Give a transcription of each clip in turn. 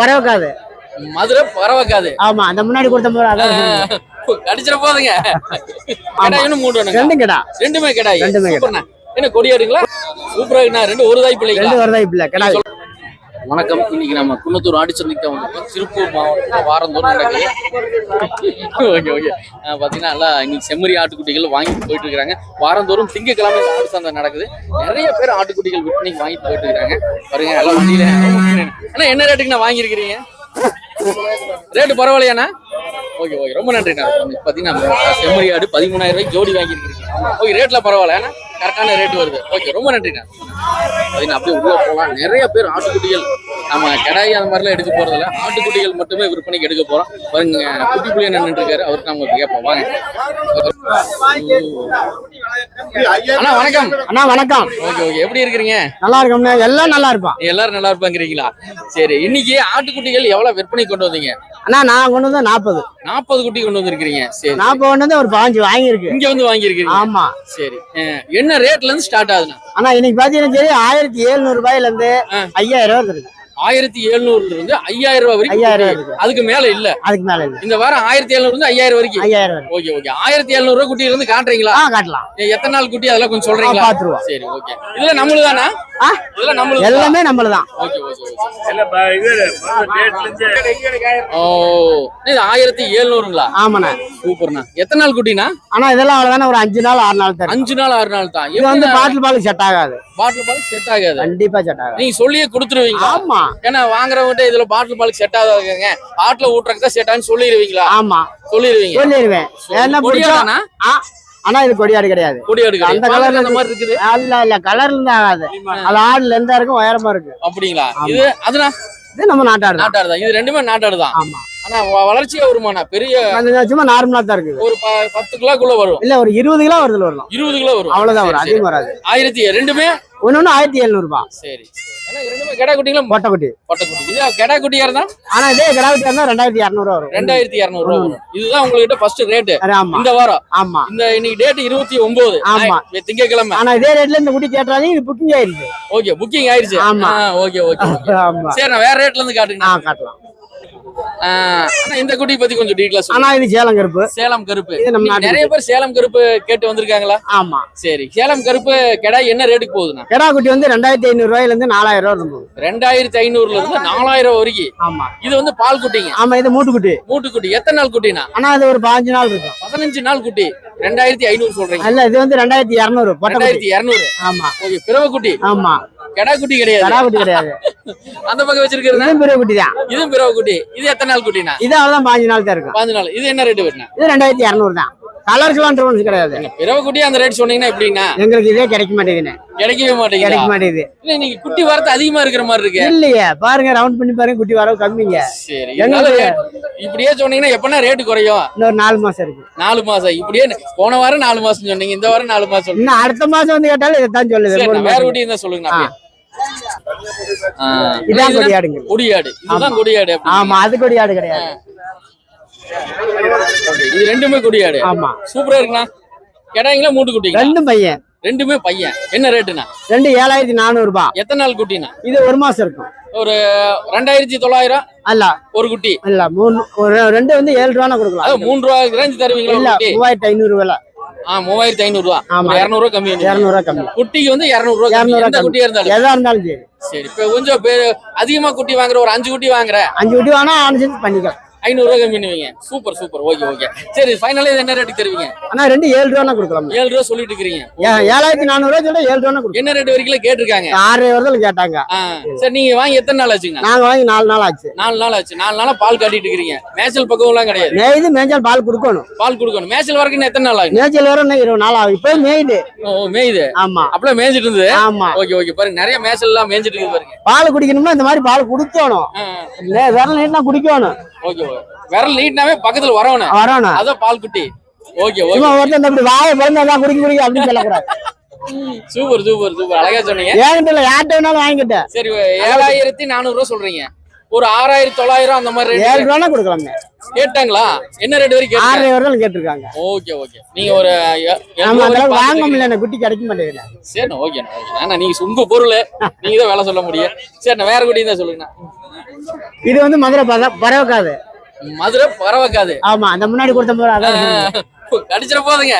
பரவக்காது. மதுரை பரவக்காது. ஆமா அந்த முன்னாடி கொடுத்த மாதிரி. கடிச்சிட போதுங்க. கிடாய் இன்னும் மூணு ரெண்டும் கிடா. ரெண்டுமே கிடாய் ரெண்டுமே என்ன கொடியாடுங்களா சூப்பரா ரெண்டு ஒரு தாய் பிள்ளைங்களா? ரெண்டு வருதா இப்ப கிடா. வணக்கம். இன்னைக்கு நம்ம குன்னத்தூர் ஆடிச்சந்தைக்கு தான் வந்திருக்கோம். திருப்பூர் மாவட்டம் வாரந்தோறும் நடக்குது. ஓகே ஓகே பார்த்தீங்கன்னா எல்லாம் இன்னைக்கு செம்மறி ஆட்டுக்குட்டிகள் வாங்கிட்டு போயிட்டு இருக்கிறாங்க. வாரந்தோறும் திங்கக்கிழமை ஆடு சந்தை நடக்குது. நிறைய பேர் ஆட்டுக்குட்டிகள் விற்பனைக்கு வாங்கிட்டு போயிட்டு இருக்காங்க. பாருங்க எல்லாம் வண்டியில அண்ணா என்ன ரேட்டுக்குண்ணா வாங்கியிருக்கிறீங்க? ரேட்டு பரவாயில்லையாண்ணா? ஓகே ஓகே ரொம்ப நன்றிண்ணா. பார்த்தீங்கன்னா செம்மறி ஆடு பதிமூணாயிரம் ரூபாய்க்கு ஜோடி வாங்கியிருக்கிறீங்க. ஓகே ரேட்டில் பரவாயில்ல ஏன்னா கரெக்டான ரேட் வருது. ஓகே ரொம்ப நன்றிண்ணா. அப்படியே உள்ள போகலாம். நிறைய பேர் ஆட்டுக்குட்டிகள் நம்ம கடாய் அந்த மாதிரிலாம் எடுக்க போறதில்ல ஆட்டுக்குட்டிகள் மட்டுமே விற்பனைக்கு எடுக்க போறோம். பாருங்க குட்டி புள்ளிய நின்றுட்டு இருக்காரு அவருக்கு நம்ம கேட்போம். வாங்க. அண்ணா வணக்கம். அண்ணா வணக்கம். Okay okay. எப்படி இருக்கிறீங்க? நல்லா இருக்கோம்ண்ணே. எல்லாம் நல்லா இருப்பான் எல்லாரும் நல்லா இருப்பாங்கிறீங்களா சரி இன்னைக்கு ஆட்டுக்குட்டிகள் எவ்வளவு விற்பனை கொண்டு வந்தீங்க? அண்ணா நான் கொண்டு வந்து நாற்பது. நாற்பது குட்டி கொண்டு வந்திருக்கிறீங்க. சரி நாற்பது கொண்டு வந்து ஒரு பாஞ்சு வாங்கியிருக்கு. இங்க வந்து வாங்கியிருக்கீங்க ஆமா. சரி. என்ன ரேட்ல இருந்து ஸ்டார்ட் ஆகுதுண்ணா? அண்ணா இன்னைக்கு பாத்தீங்கன்னா சரி ஆயிரத்தி எழுநூறு ரூபாயில இருந்து ஆ. ஐயாயிரம் ரூபாய் இருக்கு ஆயிரத்தி எழுநூறுல இருந்து ஐயாயிரம் ரூபாய் வரைக்கும் குட்டி. அதுக்கு மேல இல்ல. அதுக்கு மேல இருக்கு இந்த வாரம் ஆயிரத்தி எழுநூறுல இருந்து ஐயாயிரம் வரைக்கும். ஐயாயிரம். Okay okay. ஆயிரத்தி எழுநூறு ரூபாய் குட்டியில இருந்து காட்டுறீங்களா? ஆ காட்டலாம். எத்தனை நாள் குட்டி? அதெல்லாம் கொஞ்சம் சொல்றீங்களா? பாத்துருவோம். சரி ஓகே. இதுல நம்மளுதானா? ஆ இதுல நம்மளுது? எல்லாமே நம்மளுதான். ஓகே ஓகே ஓ இது ஆயிரத்தி எழுநூறுங்களா? ஆமாண்ணே. சூப்பர்ண்ணா. எத்தனை நாள் குட்டினா ஆனா இதெல்லாம் அவ்வளவுதானே ஒரு அஞ்சு நாள் ஆறு நாள் தரும். அஞ்சு நாள் ஆறு நாள் தான். இது வந்து பாட்டில் பாலுக்கு செட் ஆகாது. பாட்டில் பால் செட் ஆகாது. கண்டிப்பா செட் ஆகாது. நீங்க சொல்லியே கொடுத்துருவீங்க ஆமா. ஏன்னா வாங்குறவங்க இதுல பாட்டில் பாலுக்கு செட் ஆகாதுங்க ஆட்டுல ஊட்டுறதுக்கு தான் செட் ஆகுன்னு சொல்லிடுவீங்களா? ஆமா. சொல்லிடுவீங்க. சொல்லிடுவேன். ஆனா இது கொடியாடு கிடையாது. கொடி எடுக்க அந்த colour அந்த மாதிரி இருக்குது? இல்ல இல்ல. கலர்ல இருந்து ஆகாது. அது ஆடுல இருந்தா இருக்கும் உயரமா இருக்கு அப்படிங்களா? இது அதுனா? இது நம்ம நாட்டாடு தான். நாட்டாடு தான். இது ரெண்டுமே நாட்டாடு தான். ஆமா. ஆனா வளர்ச்சியா வருமாண்ணா? பெரிய சும்மா நார்மலா தான் இருக்குது. ஒரு பத்து கிலோக்குள்ள வரும். இல்ல ஒரு இருபது கிலோ வருதுல வரலாம். இருபது கிலோ வரும். அவ்வளவுதான் வரும். அதிகம் வராது. ஆயிரத்தி ரெண்டுமே? ஒண்ணு ஆயிரத்தி எழுநூறு ரூபாய் சரி. ஏன்னா இது கெடா இது கெடா குட்டியா இருந்தா? ஆனா இதே கிராமத்துல இருந்தா ரெண்டாயிரத்தி இரநூறு வரும். ரெண்டாயிரத்தி இரநூறு ரூபா வரும். இதுதான் உங்ககிட்ட ஃபர்ஸ்ட் ஆமா. இந்த வாரம். ஆமா. இந்த இன்னைக்கு டேட் இருபத்தி ஒன்பது ஆமா. திங்கக்கிழமை ஆனா இதே ரேட்ல இந்த குட்டி கேட்டாலும் இது புக்கிங் ஆயிருச்சு ஓகே புக்கிங் ஆயிருச்சு ஆமா. ஓகே ஓகே சரி நான் வேற ரேட்ல இருந்து காட்டுங்க. காட்டலாம். இந்த குட்டி பத்தி கொஞ்சம் டீட்டெயில்ஸ் ஆனா இது சேலம் கருப்பு. சேலம் கருப்பு. நிறைய பேர் சேலம் கருப்பு கேட்டு வந்திருக்காங்களா? ஆமா. சரி சேலம் கருப்பு கெடா என்ன ரேட்டுக்கு போகுதுண்ணா? கிடா குட்டி வந்து ரெண்டாயிரத்தி ஐநூறு ரூபாயில இருந்து நாலாயிரம் ரூபாய் இருக்கும் ரெண்டாயிரத்தி ஐநூறுல இருந்து நாலாயிரம். வரைக்கும். ஆமா. இது வந்து பால் குட்டிங்க. ஆமா இது மூட்டு குட்டி. மூட்டு குட்டி எத்தனை நாள் குட்டினா ஆனா இது ஒரு பாஞ்சு நாள் இருக்கும். பதினஞ்சு நாள் குட்டி. ரெண்டாயிரத்தி ஐநூறு சொல்றீங்க. இல்ல இது வந்து ரெண்டாயிரத்தி இரநூறு ரெண்டாயிரத்தி இருநூறு. ஆமா. ஓகே பிறவ குட்டி ஆமா. கெடா குட்டி கிடையாது. கடா குட்டி கிடையாது. அந்த பக்கம் வச்சிருக்கிறது? இதுவும் பெரிய குட்டி தான் இதுவும் பிறவ குட்டி இது எத்தனை நாள் குட்டினா? இது அவ்வளவுதான் பாஞ்சு நாள் தான் இருக்கும். பாஞ்சு நாள். இது என்ன ரேட்டு வேணும் இது ரெண்டாயிரத்தி இரநூறு தான். கலர்ஸ்லாம் டிஃபரன்ஸ் கிடையாது. பிறவ குட்டி அந்த ரேட் சொன்னீங்கன்னா எப்படின்னா? எங்களுக்கு இதே கிடைக்க மாட்டேங்குதுண்ணே கிடைக்கவே மாட்டேங்குதா? கிடைக்க மாட்டேங்குது. இல்ல நீங்க குட்டி வரத்து அதிகமா இருக்கிற மாதிரி இருக்கு. இல்லையே பாருங்க ரவுண்ட் பண்ணி பாருங்க குட்டி வரவு கம்மிங்க. சரி எங்களுக்கு- இப்படியே சொன்னீங்கன்னா எப்பனா ரேட்டு குறையும்? இன்னொரு நாலு மாசம் இருக்கு. நாலு மாசம். இப்படியே போன வாரம் நாலு மாசம் சொன்னீங்க இந்த வாரம் நாலு மாசம். இன்னும் அடுத்த மாசம் வந்து கேட்டாலும் இதைத்தான் சொல்லுது. வேற. குட்டி இருந்தா சொல்லுங்க இதான் கொடியாடுங்க. கொடியாடு. இதுதான் கொடியாடு. ஆமா அது கொடியாடு கிடையாது. இது ரெண்டுமே கொடியாடு. ஆமா. சூப்பரா இருக்குண்ணா. கெடாங்களா மூட்டு குட்டிங்களா? ரெண்டும் பையன். ரெண்டுமே பையன். என்ன ரேட்டுண்ணா? ரெண்டு ஏழாயிரத்தி நானூறு ரூபாய் எத்தனை நாள் குட்டிண்ணா? இது ஒரு மாசம் இருக்கும். ஒரு ரெண்டாயிரத்தி தொள்ளாயிரம்? அல்ல. ஒரு குட்டி. இல்ல மூணு ஒரு ரெண்டு வந்து ஏழு ரூபா கொடுக்கலாம். மூணு ரூபா ரேஞ்சு தருவீங்களா இல்ல குட்டி? மூவாயிரத்தி ஐநூறு விலை. ஆ மூவாயிரத்தி ஐநூறு ரூபா ஆமா. இருநூறு ரூபா கம்மி பண்ணுவீங்க. இருநூறு ரூபா கம்மி. குட்டிக்கு வந்து இருநூறு ரூபா கம்மி. இருநூறு எந்த குட்டியா இருந்தாலும். எதா இருந்தாலும் சரி. சரி இப்ப கொஞ்சம் அதிகமா குட்டி வாங்குற ஒரு அஞ்சு குட்டி வாங்குற. அஞ்சு குட்டி அனுசரிச்சு பண்ணிக்கலாம். ஐநூறு ரூபா கம்மி பண்ணுவீங்க. Super super. Okay okay. சரி ஃபைனலா இது என்ன ரேட்டுக்கு தருவீங்க? ஆனா ரெண்டு ஏழு ரூபா கொடுக்கலாம். ஏழு ரூபா சொல்லிட்டு இருக்கிறீங்க. ஏழாயிரத்தி நானூறு ரூபா சொல்ல ஏழு ரூபா கொடுக்கலாம். என்ன ரேட் வரைக்கும் கேட்டிருக்காங்க? ஆறரை வருதல் கேட்டாங்க. சரி நீங்க வாங்கி எத்தனை நாள் ஆச்சுங்க நாங்க வாங்கி நாலு நாள் ஆச்சு. நாலு நாள் ஆச்சு. நாலு நாளா பால் காட்டிட்டு இருக்கிறீங்க. மேய்ச்சல் பக்கம் எல்லாம் கிடையாது மேய்து மேய்ச்சல் பால் கொடுக்கணும். பால் கொடுக்கணும். மேய்ச்சல் வரைக்கும் எத்தனை நாள் ஆகும் மேய்ச்சல் வர இருபது நாள் ஆகும் இப்போ மேய்து. ஓ மேயுது. ஆமா. அப்பலாம் மேய்ஞ்சிட்டு இருந்தது? ஆமா. Okay okay. பாருங்க நிறைய மேய்ச்சல் எல்லாம் மேய்ஞ்சிட்டு இருக்குது பாருங்க. பால் குடிக்கணும்னா இந்த மாதிரி பால் குடிக்கணும். விரல் நீட்டினா குடிக்கணும். ஓகே விரல் நீட்டினாவே பக்கத்துல வரவணும் வரணும் அதான் பால் குட்டி ஓகே. ஓகே இந்த இப்படி வாயை பிறந்தா குடிக்க குடிக்க அப்படின்னு சொல்லக்கூடாது. Super super super. அழகா சொன்னீங்க. ஏங்கிட்ட இல்ல யார்கிட்ட வேணாலும் வாங்கிட்டேன் சரி ஏழாயிரத்தி நானூறு ரூபா சொல்றீங்க. ஒரு ஆறாயிரம் தொள்ளாயிரம் அந்த மாதிரி ஏழு ரூபானா கொடுக்கலாமே. கேட்டாங்களா? என்ன ரேட் வரைக்கும் ஆறரை வரைக்கும் கேட்டிருக்காங்க. Okay okay. நீங்க ஒரு வாங்க. முடியல குட்டி கிடைக்க மாட்டேங்குது. சரிண்ணா ஓகேண்ணா ஓகே ஆனா நீங்க உங்க பொருள். நீங்க தான் வேலை சொல்ல முடியும். சரிண்ணா வேற குட்டி தான் சொல்லுங்கண்ணா. இது வந்து மதுரை பரவக்காது. மதுரை பரவக்காது. ஆமா அந்த முன்னாடி கொடுத்த கடிச்சிட போதுங்க.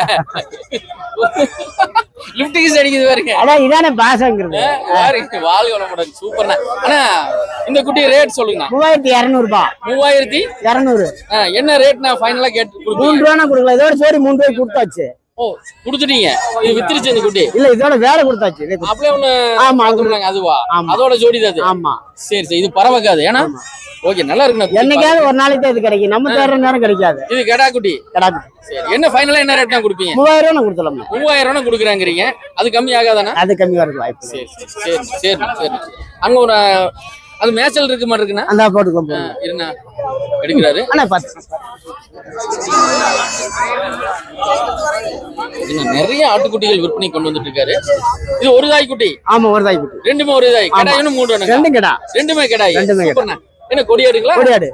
லிப்டிக்ஸ் அடிக்குது பாருங்க. அதான் இதானே பாசங்கிறது. பாருங்க வாழ்க வளமுடன் சூப்பர்ண்ணா ஆனா இந்த குட்டி ரேட் சொல்லுங்கண்ணா. மூவாயிரத்தி இரநூறுபா. மூவாயிரத்தி? இரநூறு. என்ன ரேட் நான் ஃபைனலா கேட்டு மூணு ரூபானா கொடுக்கல இதோட சோடி மூணு ரூபாய்க்கு கொடுத்தாச்சு. ஓ கொடுத்துட்டீங்க. இது வித்துருச்சு குட்டி. இல்ல இதோட வேலை கொடுத்தாச்சு. அப்படியே ஒண்ணு ஆமா அதுவா. அதோட ஜோடி தான் ஆமா. சரி சரி இது பரவக்காது ஏன்னா ஓகே நல்லா இருக்குண்ணா என்னைக்காவது ஒரு நாளைக்கு தான் இது கிடைக்கும். நம்ம தேடுற நேரம் கிடைக்காது. இது கெடா குட்டி. சரி என்ன ஃபைனலா என்ன ரேட் தான் கொடுப்பீங்க? மூவாயிரம் ரூபா கொடுத்துடலாம் மூவாயிரம் ரூபா கொடுக்குறாங்கிறீங்க. அது கம்மி ஆகாதானா அது கம்மி வரது வாய்ப்பு. சரி சரி சரி சரி. அங்க ஒரு அது மேய்ச்சல் இருக்கு மாதிரி இருக்குண்ணா? அந்த போட்டுக்கலாம். இருண்ணா? எடுக்கிறாரு. பத்து இன்னும் நிறைய ஆட்டுக்குட்டிகள் விற்பனை கொண்டு வந்துட்டு இருக்காரு இது ஒரு தாய் குட்டி ஆமா ஒரு தாய் குட்டி ரெண்டுமே ஒரு தாய். கடாயின்னு மூணு ரெண்டும் கிடா. ரெண்டுமே கடாய். ரெண்டுமே என்ன கொடியாடுங்களா கொடியாடு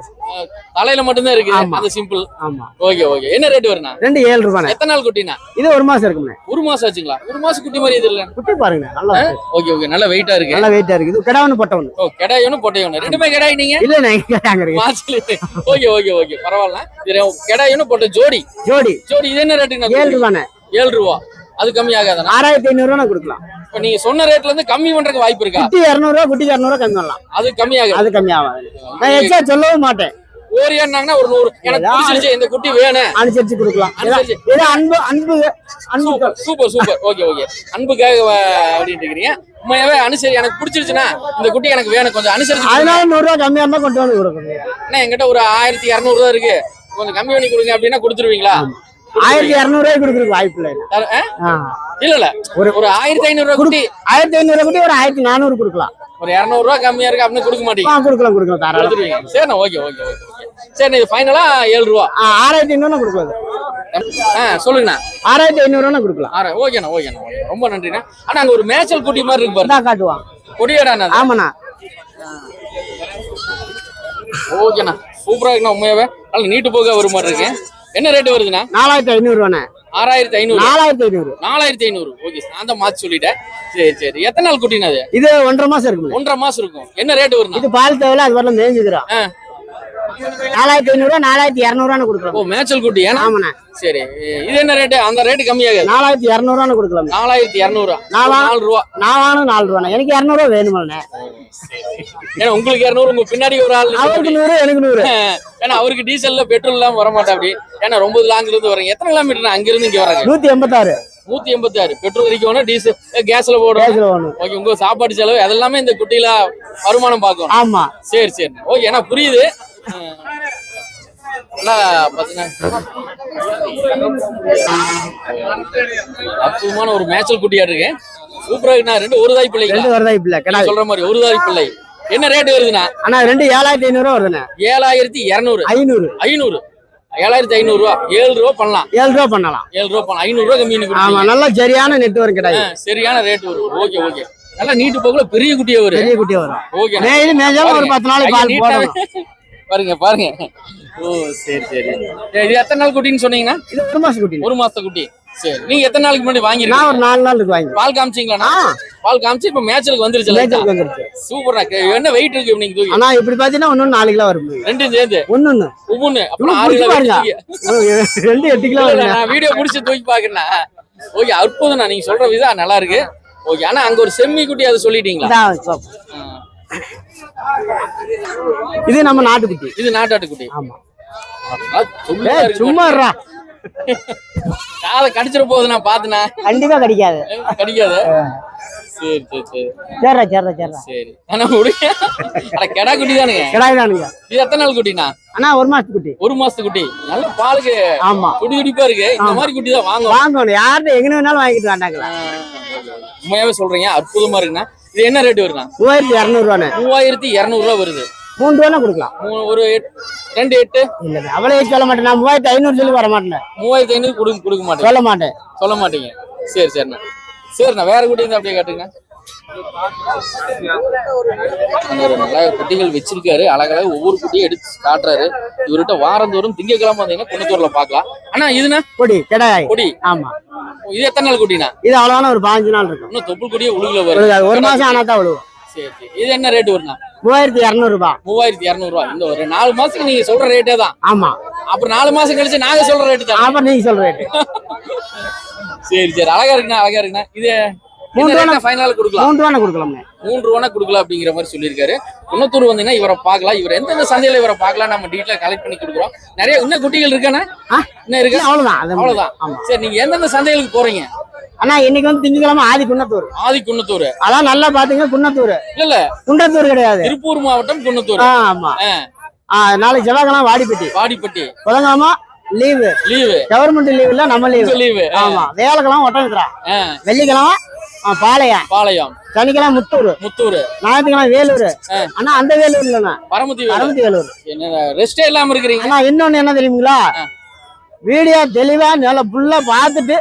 தலையில மட்டும்தான் இருக்கு. அது சிம்பிள் ஆமா. ஓகே ஓகே என்ன ரேட் வருண்ணா? ரெண்டு ஏழு ரூபாண்ணே. எத்தனை நாள் குட்டினா இது ஒரு மாசம் இருக்குண்ணே ஒரு மாசம் ஆச்சுங்களா? ஒரு மாசம் குட்டி மாதிரி இது இல்ல. குட்டி பாருங்க நல்லா இருக்கு. ஓகே ஓகே நல்ல வெயிட்டா இருக்கு. நல்லா வெயிட்டா இருக்கு. இது கிடா ஒண்ணு பொட்டை ஒண்ணு ஓ கெடாய் ஒண்ணு பொட்டை ஒண்ணு ரெண்டுமே கெடாய் நீங்க? இல்ல நான். மாசத்துல ஓகே ஓகே ஓகே பரவாயில்ல இது கெடாய் ஒண்ணு பொட்டை ஜோடி. ஜோடி. ஜோடி இது என்ன ரேட்டுங்க ஏழு ரூபாண்ணே. ஏழு ரூபா. அது கம்மி ஆகாதானா ஆறாயிரத்தி ஐநூறு ரூபா கொடுக்கலாம். இப்ப நீங்க சொன்ன ரேட்ல இருந்து கம்மி பண்றதுக்கு வாய்ப்பு இருக்கா? குட்டி இரநூறுவா குட்டிக்கு இரநூறுவா கம்மி பண்ணலாம் அது கம்மி ஆகாது அது கம்மி ஆகாது நான் எக்ஸ்ட்ரா சொல்லவும் மாட்டேன். ஓரியான்னாங்கன்னா ஒரு நூறு. எனக்கு பிடிச்சிருச்சு இந்த குட்டி வேணும் அனுசரிச்சு கொடுக்கலாம். இது அன்பு அன்பு அன்பு சூப்பர் சூப்பர் ஓகே ஓகே அன்புக்காக அப்படின்ட்டு இருக்கிறீங்க. உண்மையாவே அனுசரி எனக்கு பிடிச்சிருச்சுன்னா இந்த குட்டி எனக்கு வேணும் கொஞ்சம் அனுசரிச்சு. அதனால நூறு ரூபா கம்மியா இருந்தா கொண்டு வந்து கொடுக்கணும். என்கிட்ட ஒரு ஆயிரத்தி இரநூறு தான் இருக்கு. கொஞ்சம் கம்மி பண்ணி கொடுங்க அப்படின்னா கொடுத்துருவீங்களா? ஆயிரத்தி இரநூறு ரூபாய்க்கு கொடுக்குறதுக்கு வாய்ப்பு இல்லை. இல்ல இல்ல. ஒரு ஒரு ஆயிரத்தி ஐநூறு ரூபா குட்டி. ஆயிரத்தி ஐநூறு குட்டி ஒரு ஆயிரத்தி நானூறு கொடுக்கலாம். ஒரு இரநூறு ரூபா கம்மியா இருக்கு அப்படின்னு கொடுக்க மாட்டீங்க. கொடுக்கலாம் கொடுக்கலாம் தாராளம். சரிண்ணா ஓகே ஓகே ஓகே ஓகே. சரி இது ஃபைனலா ஏழு ரூபா ஆறாயிரத்தி ஐநூறுனா கொடுக்கலாம். சொல்லுங்கண்ணா. ஆறாயிரத்தி ஐநூறுனா கொடுக்கலாம். ஓகேண்ணா ஓகேண்ணா ஓகே ரொம்ப நன்றிண்ணா. ஆனா அங்க ஒரு மேய்ச்சல் குட்டி மாதிரி இருக்கு பாருங்க. காட்டுவான் கொடியாடாண்ணா அது. ஆமாண்ணா. ஓகேண்ணா. சூப்பரா இருக்குண்ணா உண்மையாவே. நல்ல நீட்டு போக ஒரு மாதிரி இருக்கு. என்ன ரேட் வருதுண்ணா? நாலாயிரத்தி ஐநூறு ரூபாண்ணே ஆறாயிரத்தி ஐநூறு. நாலாயிரத்தி ஐநூறு. நாலாயிரத்தி ஐநூறு. ஓகே நான் தான் மாத்தி சொல்லிட்டேன். சரி சரி. எத்தனை நாள் குட்டினா அது இது ஒன்றரை மாசம் இருக்குண்ணே ஒன்றரை மாசம் இருக்கும். என்ன ரேட் வருண்ணா? இது பால் தேவையில்ல அது வரல மேய்ஞ்சுக்கிறோம் ஆ. நாலாயிரத்தி ஐநூறுவா நாலாயிரத்தி இரநூறுவான்னு ஓ கொடுக்கலாம் மேய்ச்சல் குட்டி ஆமாண்ணே. சரி. இது என்ன ரேட்டு அந்த ரேட்டு கம்மியாகாது. நாலாயிரத்தி இரநூறுவான்னு கொடுக்கலாம். நாலாயிரத்தி இரநூறு. நான் வா- நாலு ரூபா. வாங்கினது நாலு ரூபாண்ணே. எனக்கு இரநூறுவா வேணுமாண்ணே. ஏன்னா உங்களுக்கு இரநூறு உங்க பின்னாடி ஒரு ஆள் அவருக்கு நூறு எனக்கு நூறு. ஏன்னா அவருக்கு டீசல்ல பெட்ரோல் இல்லாம வர மாட்டா அப்படி. ஏன்னா ரொம்ப லாங்ல இருந்து வரீங்க எத்தனை கிலோமீட்டர் அங்க இருந்து இங்க வராங்க நூத்தி எண்பத்தாறு. நூத்தி எண்பத்தி ஆறு பெட்ரோல் அடிக்கணும் டீசல் கேஸ்ல போடணும். ஓகே உங்க சாப்பாடு செலவு அதெல்லாமே இந்த குட்டியில வருமானம் பார்க்கும் ஆமா. சரி சரி. ஓகே ஏன்னா புரியுது. அற்புதமான ஒரு மேய்ச்சல் குட்டியா இருக்கு. சூப்பரா இருக்குண்ணா. ரெண்டு ஒரு தாய் பிள்ளைங்களா? ரெண்டு வருதா இப்ப நீங்க கிடாய் சொல்ற மாதிரி ஒரு தாய் பிள்ளை. என்ன ரேட் வருதுண்ணா? அண்ணா ரெண்டு ஏழாயிரத்தி ஐநூறுவா வருதுண்ணே. ஏழாயிரத்தி இருநூறு. ஐநூறு. ஐநூறு. ஏழாயிரத்தி ஐநூறு ரூபா. ஏழு ரூபா பண்ணலாம். ஏழு ரூபா பண்ணலாம். ஏழு ரூபா பண்ணலாம். ஐநூறு ரூபா கம்மி ஆமா. நல்லா சரியான நெட்வொர்க் கிடாய் ஆ, சரியான ரேட் வரும். ஓகே ஓகே நல்லா நீட்டு போக்குல பெரிய குட்டியா வரும். பெரிய குட்டியா வரும். ஓகே மேய்ஞ்சாலும் ஒரு பத்து நாளைக்கு பால் போடணும். பாருங்க பாருங்க. ஓ சரி சரி. இது எத்தனை நாள் குட்டின்னு சொன்னீங்கன்னா? இது ஒரு மாசம் குட்டி. ஒரு மாசத்து குட்டி. சரி நீங்க எத்தனை நாளுக்கு முன்னாடி நான் வாங்கிருக்கீங்க ஒரு நாலு நாள் இருக்கு வாங்கி பால் காமிச்சீங்களா பால் காமிச்சு இப்ப மேட்சுக்கு வந்துருச்சு சூப்பரா என்ன வெயிட் இருக்கு இன்னைக்கு தூக்கி? ஆனா இப்படி பாத்தீங்கன்னா ஒண்ணு நாலு கிலோ வரும். ரெண்டும் சேர்ந்து? ஒண்ணு ஒண்ணு. ஒவ்வொன்னு. அப்புறம் ஆறு கிலோ ரெண்டு எட்டு கிலோ நான் வீடியோ முடிச்சு தூக்கி பாக்குறேன் ஓகே அற்புதம் நீங்க சொல்ற விதம் நல்லா இருக்கு. ஓகே ஆனா அங்க ஒரு செம்மி குட்டி அதை சொல்லிட்டீங்களா. இது நம்ம நாட்டுக்குட்டி. இது நாட்டாட்டு குட்டி ஆமா. அது சும்மா ஏய், இருக்கு சும்மா இருடா. காதை கடிச்சிட போகுது நான் பாத்துனா. கண்டிப்பா கிடைக்காது. கடிக்காத? சரி சரி சரி. சரிடா சரிடா சரிடா சரி. ஆனா முடிய அட கெடா குட்டி தானுங்க. கிடாய் தானுங்க இது எத்தனை நாள் குட்டினா அண்ணா ஒரு மாசத்து குட்டி. ஒரு மாசத்து குட்டி. நல்ல பாலுக்கு ஆமா. குடி குடிப்பா இருக்கு. இந்த மாதிரி குட்டி தான் வாங்க வாங்கணும். யார்கிட்ட எங்க வேணாலும் வாங்கிட்டு வேண்டாங்களா உண்மையாவே சொல்றீங்க. அற்புதமா இருக்குண்ணா. இது என்ன ரேட் வருண்ணா மூவாயிரத்தி இரநூறுவாண்ணே. மூவாயிரத்தி இருநூறு ரூபா வருது. மூணு ரூபா கொடுக்கலாம். ஒரு ரெண்டு எட்டு? இல்ல அவ்வளோ சொல்ல மாட்டேன். நான் மூவாயிரத்தி ஐநூறு சொல்லி வர மாட்டேன். மூவாயிரத்தி ஐநூறு கொடுக்க கொடுக்க மாட்டேன் சொல்ல மாட்டேன். சொல்ல மாட்டீங்க. சரி சரிண்ணா. சரிண்ணா வேற குட்டி இருந்தா அப்படியே காட்டுங்க. நல்லா குட்டிகள் வச்சிருக்காரு. அழகழக ஒவ்வொரு குட்டியும் எடுத்து காட்டுறாரு. இவர்கிட்ட வாரந்தோறும் திங்கக்கிழமை வந்தீங்கன்னா குன்னத்தூர்ல பார்க்கலாம். அண்ணா இதுனா கொடி கிடாய். கொடி. ஆமா. இது எத்தனை நாள் குட்டினா இது அவ்வளவான ஒரு பாஞ்சு நாள் இருக்கும். இன்னும் தொப்புள் கொடியே உழுகுல வரும். ஒரு மாசம் ஆனா தான் சரி சரி. இது என்ன ரேட் வரும்னா மூவாயிரத்தி இரநூறு ரூபாய் மூவாயிரத்தி இரநூறுவா. இந்த ஒரு நாலு மாசத்துக்கு நீங்க சொல்ற ரேட்டே தான் ஆமா. அப்புறம் நாலு மாசம் கழிச்சு நாங்க சொல்ற ரேட்டு தான்? அப்புறம் நீங்க சொல்ற ரேட்டு சரி சரி. அழகா இருக்குண்ணா அழகா இருக்குண்ணா. இது மூன்று ரூபா ஃபைனல் கொடுக்கலாம். மூன்று ரூபா கொடுக்கலாம்ண்ணே. மூன்று ரூபா கொடுக்கலாம் அப்படிங்கிற மாதிரி சொல்லியிருக்காரு. குன்னத்தூர் வந்தீங்கன்னா இவரை பார்க்கலாம். இவர் எந்தெந்த சந்தையில இவரை பார்க்கலாம் நம்ம டீட்டெயில் கலெக்ட் பண்ணி கொடுக்குறோம். நிறைய இன்னும் குட்டிகள் இருக்காண்ணா ஆ? இன்னும் இருக்கா? அவ்வளவுதான். அவ்வளவுதான். சரி நீங்க எந்தெந்த சந்தைகளுக்கு போறீங்க? அண்ணா இன்னைக்கு வந்து திங்கக்கிழமை ஆதி குன்னத்தூர். ஆதி குன்னத்தூர். அதான் நல்லா பாத்துங்க குன்னத்தூர். இல்ல இல்ல. குன்றத்தூர் கிடையாது. திருப்பூர் மாவட்டம் குன்னத்தூர். ஆமா. நாளைக்கு செவ்வாய்க்கிழமை வாடிப்பட்டி. வாடிப்பட்டி. புதன்கிழமை லீவு. லீவு. கவர்மெண்ட் லீவ் இல்ல நம்ம லீவு. லீவு. ஆமா. வியாழக்கிழமை ஒட்டமித்ரா ஆ, வெள்ளிக்கிழமை பாளையம். பாளையம். சனிக்கிழமை முத்தூர். முத்தூர். ஞாயிற்றுக்கிழமை வேலூர். அண்ணா அந்த வேலூர் இல்லைண்ணா பரமத்தி. அறுபத்தி வேலூர். என்ன ரெஸ்டே இல்லாம இருக்கிறீங்க. அண்ணா இன்னொன்னு என்ன தெரியுங்களா. வீடியோ தெளிவா நல்லா ஃபுல்லா பார்த்துட்டு.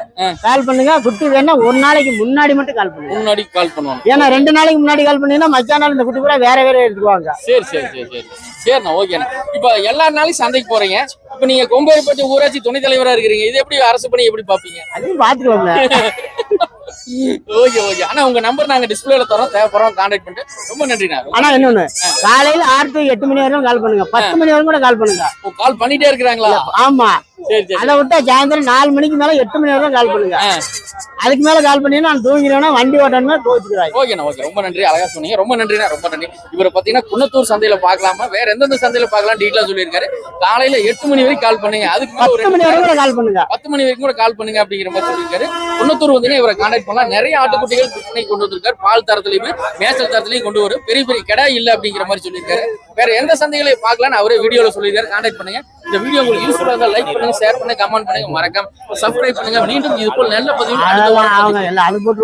கால் பண்ணுங்க. குட்டி வேணா ஒரு நாளைக்கு முன்னாடி மட்டும் கால் பண்ணுங்க. முன்னாடி கால் பண்ணுவாங்க ஏன்னா ரெண்டு நாளைக்கு முன்னாடி கால் பண்ணீங்கன்னா மச்சான் நாள் இந்த குட்டி பூரா வேற வேற எடுத்துக்குவாங்க. சரி சரி சரி சரி. சரிண்ணா ஓகேண்ணா இப்ப எல்லா நாளையும் சந்தைக்கு போறீங்க. இப்ப நீங்க கொம்பேரிப்பட்டி ஊராட்சி துணைத் தலைவரா இருக்கிறீங்க. இது எப்படி அரசு பணி எப்படி பாப்பீங்க அதையும் பாத்துக்கலாம்ல ஓகே ஓகே. ஆனா உங்க நம்பர் நாங்க டிஸ்பிளேல தரோம். தேவைப்படுறோம் கான்டாக்ட் பண்ணிட்டு ரொம்ப நன்றிண்ணா ஆனா இன்னொன்னு. காலையில ஆறு டு எட்டு மணி வரைக்கும் கால் பண்ணுங்க. பத்து மணி வரைக்கும் கூட கால் பண்ணுங்க. கால் பண்ணிட்டே இருக்கிறாங்களா? ஆமா. அதை விட்டா சாயந்தரம் நாலு மணிக்கு மேல எட்டு மணி வரைக்கும் கால் பண்ணுங்க. அதுக்கு மேல கால் பண்ணீங்கன்னா நான் தூங்கிடுவேன்னா வண்டி ஓட்டணுமே தோச்சுக்கிறாங்க ஓகேண்ணா ஓகே ரொம்ப நன்றி அழகா சொன்னீங்க. ரொம்ப நன்றிண்ணா ரொம்ப நன்றி. இவரை பாத்தீங்கன்னா குன்னத்தூர் சந்தையில பார்க்கலாமா? வேற எந்தெந்த சந்தையில பார்க்கலாம் டீட்டெயிலா சொல்லியிருக்காரு. காலையில எட்டு மணி வரைக்கும் கால் பண்ணுங்க. அதுக்கு பத்து மணி வரைக்கும் கூட கால் பண்ணுங்க. பத்து மணி வரைக்கும் கூட கால் பண்ணுங்க அப்படிங்கிற மாதிரி சொல்லியிருக்காரு. குன்னத்தூர் வந்தீங்கன்னா இவரை கான்டாக்ட் பண்ணலாம். நிறைய ஆட்டுக்குட்டிகள் விற்பனை கொண்டு வந்திருக்காரு. பால் தரத்துலயுமே மேசல் தரத்துலயும் கொண்டு வரும். பெரிய பெரிய கடை இல்ல அப்படிங்கிற மாதிரி சொல்லியிருக்காரு. வேற எந்த சந்தைகளை பார்க்கலாம்னு அவரே வீடியோல சொல்லியிருக்காரு. கான்டாக்ட் பண்ணுங்க. இந்த வீடியோ உங்களுக்கு யூஸ்ஃபுல்லா இருந்தா லைக் பண்ணுங்க. ஷேர் பண்ணுங்க கமெண்ட் பண்ணுங்க மறக்காம சப்ஸ்கிரைப் பண்ணுங்க. மீண்டும் இது போல் நல்ல பதிவு